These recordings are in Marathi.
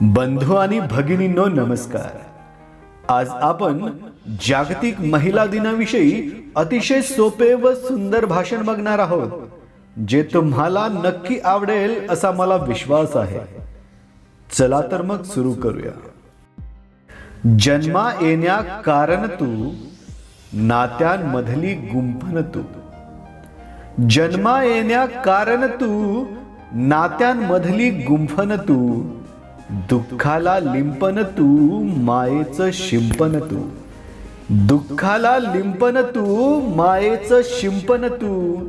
बंधू आणि भगिनींनो नमस्कार. आज आपण जागतिक महिला दिनाविषयी अतिशय सोपे व सुंदर भाषण बघणार आहोत जे तुम्हाला नक्की आवडेल असा मला विश्वास आहे. चला तर मग सुरू करूया. जन्मा येण्या कारण तू नात्यांमधली गुंफन तू जन्मा येण्या कारण तू नात्यांमधली गुंफन तू दुःखाला लिंपन तू मायेच शिंपन तू. दुःखाला लिंपन तू मायेच शिंपन तू.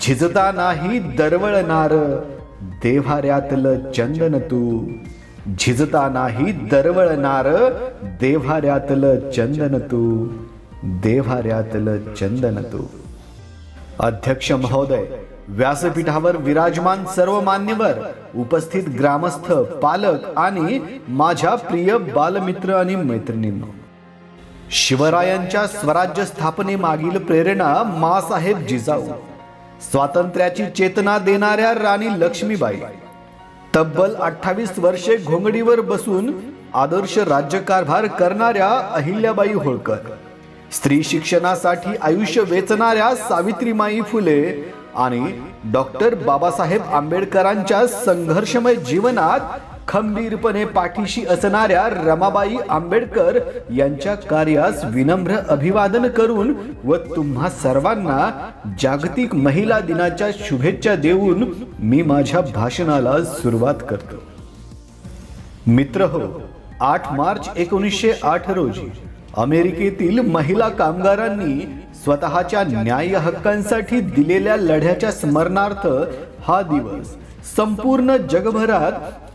झिजता नाही दरवळणार देव्हाऱ्यातलं चंदन तू. झिजता नाही दरवळणार देव्हाऱ्यातलं चंदन तू. देव्हाऱ्यातलं चंदन तू. अध्यक्ष महोदय व्यासपीठावर विराजमान सर्व मान्यवर उपस्थित ग्रामस्थ पालक आणि माझ्या प्रिय बालमित्र आणि मैत्रिणींनो. शिवरायांच्या स्वराज्य स्थापनेमागील प्रेरणा मासाहेब जिजाऊ. स्वातंत्र्याची चेतना देणाऱ्या राणी लक्ष्मीबाई. तब्बल अठ्ठावीस वर्षे घोंगडीवर बसून आदर्श राज्यकारभार करणाऱ्या अहिल्याबाई होळकर. स्त्री शिक्षणासाठी आयुष्य वेचणाऱ्या सावित्रीमाई फुले आणि डॉक्टर बाबासाहेब आंबेडकरांच्या संघर्षमय जीवनात खंबीरपणे पाठीशी असणाऱ्या रमाबाई आंबेडकर यांच्या कार्यास विनम्र अभिवादन करून व तुम्हा सर्वांना जागतिक महिला दिनाच्या शुभेच्छा देऊन मी माझ्या भाषणाला सुरुवात करतो. मित्र हो आठ मार्च एकोणीसशे आठ रोजी अमेरिकेतील महिला कामगारांनी स्वतःच्या न्याय हक्कांसाठी दिलेल्या लढ्याच्या स्मरणार्थ हा दिवस संपूर्ण जगभरात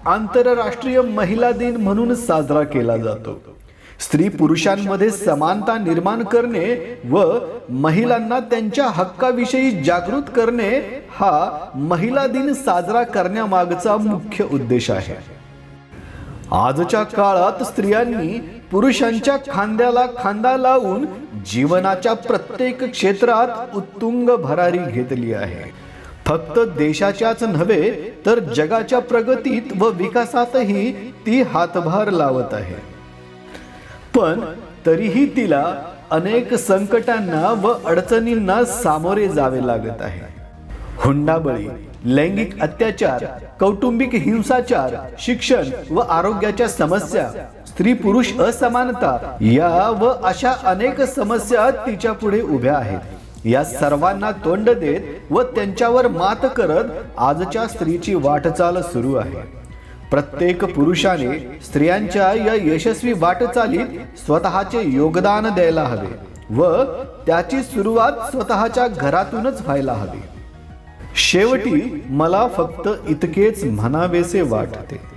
आंतरराष्ट्रीय महिला दिन म्हणून साजरा केला जातो. स्त्री पुरुषांमध्ये समानता निर्माण करणे व महिलांना त्यांच्या हक्काविषयी जागृत करणे हा महिला दिन साजरा करण्यामागचा मुख्य उद्देश आहे. आजच्या काळात स्त्रियांनी पुरुषांच्या खांद्याला खांदा लावून जीवनाच्या प्रत्येक क्षेत्रात उत्तुंग भरारी घेतली आहे. फक्त देशाच्याच नव्हे तर जगाच्या प्रगतीत व विकासातही ती हातभार लावत आहे. पण तरीही तिला अनेक संकटांना व अडचणींना सामोरे जावे लागत आहे. हुंडाबळी लैंगिक अत्याचार कौटुंबिक हिंसाचार शिक्षण व आरोग्याच्या समस्या स्त्री पुरुष असमानता या व अशा अनेक समस्या तिच्या पुढे उभ्या आहेत. या सर्वांना तोंड देत व त्यांच्यावर मात करत आजच्या स्त्रीची वाटचाल सुरू आहे. प्रत्येक पुरुषाने स्त्रियांच्या या यशस्वी वाटचालीत स्वतःचे योगदान द्यायला हवे व त्याची सुरुवात स्वतःच्या घरातूनच व्हायला हवी. शेवटी मला फक्त इतकेच म्हणावेसे वाटते.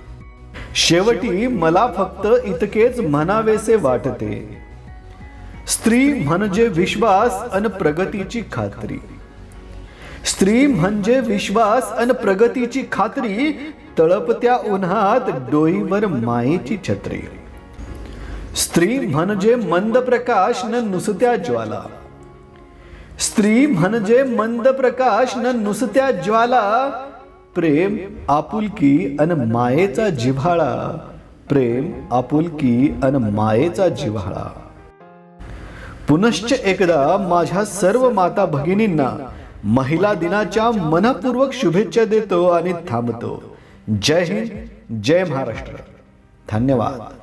शेवटी मला फक्त इतकेच म्हणावेसे वाटते. स्त्री म्हणजे विश्वास अन प्रगतीची खात्री. स्त्री म्हणजे विश्वास अन प्रगतीची खात्री तळपत्या उन्हात डोईवर मायेची छत्री. स्त्री म्हणजे मंद प्रकाश न नुसत्या ज्वाला. स्त्री म्हणजे मंद प्रकाश न नुसत्या ज्वाला प्रेम आपुलकी अन मायेचा जिव्हाळा. प्रेम आपुलकी अन मायेचा जिव्हाळा. पुनश्च एकदा माझ्या सर्व माता भगिनींना महिला दिनाच्या मनपूर्वक शुभेच्छा देतो आणि थांबतो. जय हिंद जय महाराष्ट्र. धन्यवाद.